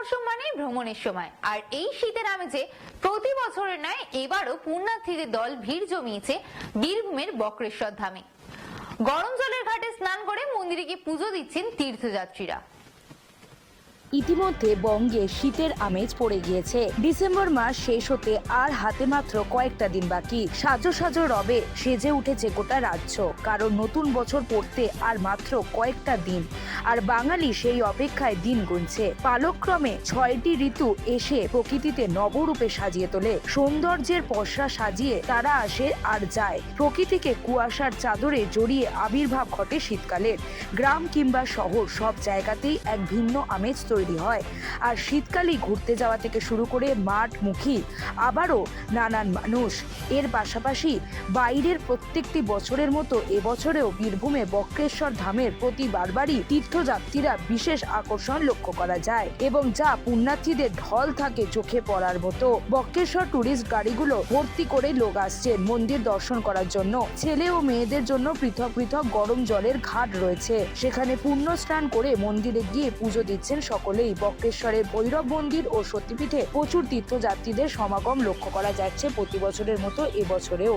মরশুম মানে ভ্রমণের সময়। আর এই শীতের আমেজে প্রতি বছরের ন্যায় এবারও পুণ্যার্থীদের দল ভিড় জমিয়েছে বীরভূমের বক্রেশ্বর ধামে। গরম জলের ঘাটে স্নান করে মন্দিরে গিয়ে পুজো দিচ্ছেন তীর্থযাত্রীরা। ইতিমধ্যে বঙ্গে শীতের আমেজ পড়ে গিয়েছে। ডিসেম্বর মাস শেষ হতে আর হাতে মাত্র কয়েকটা দিন বাকি। সাজো সাজো রবে সেজে উঠেছে গোটা রাজ্য। কারণ নতুন বছর পড়তে আর মাত্র কয়েকটা দিন। আর বাঙালি সেই অপেক্ষায় দিন গুনছে। পালক্রমে ছয়টি ঋতু এসে প্রকৃতিতে নবরূপে সাজিয়ে তোলে। সৌন্দর্যের পসরা সাজিয়ে তারা আসে আর যায়। প্রকৃতিকে কুয়াশার চাদরে জড়িয়ে আবির্ভাব ঘটে শীতকালের। গ্রাম কিংবা শহর সব জায়গাতেই এক ভিন্ন আমেজ তৈরি হয়। আর শীতকালেই ঘুরতে যাওয়া থেকে শুরু করে মাঠ মুখী আবারও নানান মানুষ। এর পাশাপাশি বাইরের প্রত্যেকটি বছরের মতো এবছরেও বীরভূমে বক্রেশ্বর ধামের প্রতি বারবারই তীর্থযাত্রীরা বিশেষ আকর্ষণ লক্ষ্য করা যায় এবং যা পুণ্যার্থীদের ঢল থাকে চোখে পড়ার মতো। বক্রেশ্বর ট্যুরিস্ট গাড়িগুলো ভর্তি করে লোক আসছেন মন্দির দর্শন করার জন্য। ছেলে ও মেয়েদের জন্য পৃথক পৃথক গরম জলের ঘাট রয়েছে। সেখানে পুণ্য স্নান করে মন্দিরে গিয়ে পুজো দিচ্ছেন সকলেই বক্রেশ্বরের ভৈরব মন্দির ও সত্যিপীঠে প্রচুর তীর্থযাত্রীদের সমাগম লক্ষ্য করা যাচ্ছে প্রতি বছরের মতো এবছরেও।